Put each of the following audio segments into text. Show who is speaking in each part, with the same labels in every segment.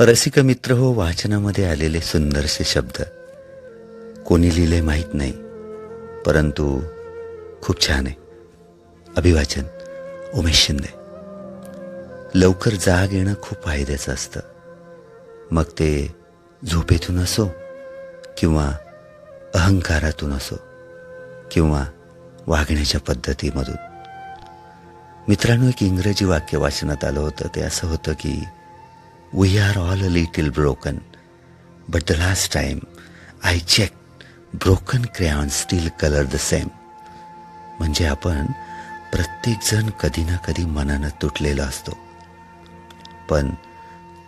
Speaker 1: रसिक मित्र हो वाचनामध्ये आलेले सुंदरसे शब्द. कोणी लिहिले माहीत नाही परंतु खूप छान आहे. अभिवाचन उमेश शिंदे. लवकर जाग येणं खूप फायद्याचं असतं. मग ते झोपेतून असो किंवा अहंकारातून असो किंवा वागण्याच्या पद्धतीमधून. मित्रांनो एक इंग्रजी वाक्य वाचनात आलं होतं ते असं होतं की we are all a little broken but the last time I checked, broken crayon still colour the same म्हणजे आपण प्रत्येकजण कधी ना कधी मनानं तुटलेला असतो. पण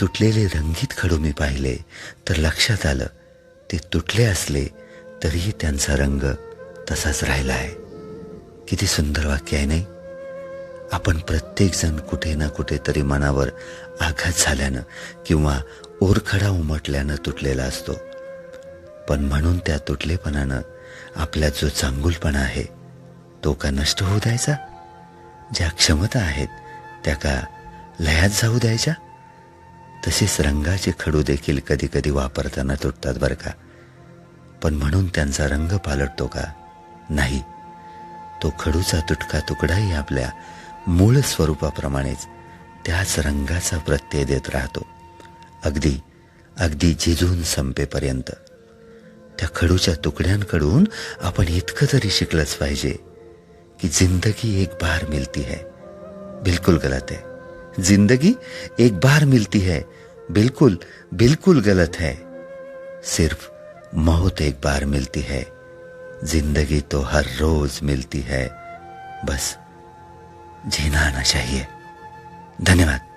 Speaker 1: तुटलेले रंगीत खडू मी पाहिले तर लक्षात आलं ते तुटले असले तरीही त्यांचा रंग तसाच राहिला आहे. किती सुंदर वाक्य आहे नाही? आपण प्रत्येकजण कुठे ना कुठेतरी मनावर आघात झाल्यानं किंवा ओरखडा उमटल्यानं तुटलेला असतो. पण म्हणून त्या तुटलेपणानं आपल्यात जो चांगुलपणा आहे तो का नष्ट होऊ द्यायचा? ज्या क्षमता आहेत त्या का लयात जाऊ द्यायच्या? तसेच रंगाचे खडू देखील कधी कधी वापरताना तुटतात बरं का? पण म्हणून त्यांचा रंग पालटतो का? नाही. तो खडूचा तुटका तुकडाही आपल्या मूळ स्वरूपाप्रमाणेच त्याच रंगाचा प्रत्यय देत राहतो. अगदी अगदी झिजून संपेपर्यंत. त्या खडूच्या तुकड्यांकडून आपण इतकं तरी शिकलंच पाहिजे की जिंदगी एक बार मिलती है. बिल्कुल गलत है. जिंदगी एक बार मिलती है. बिल्कुल बिल्कुल गलत है. सिर्फ मौत एक बार मिलती है. जिंदगी तो हर रोज मिलती है. बस जीना आना चाहिए धन्यवाद.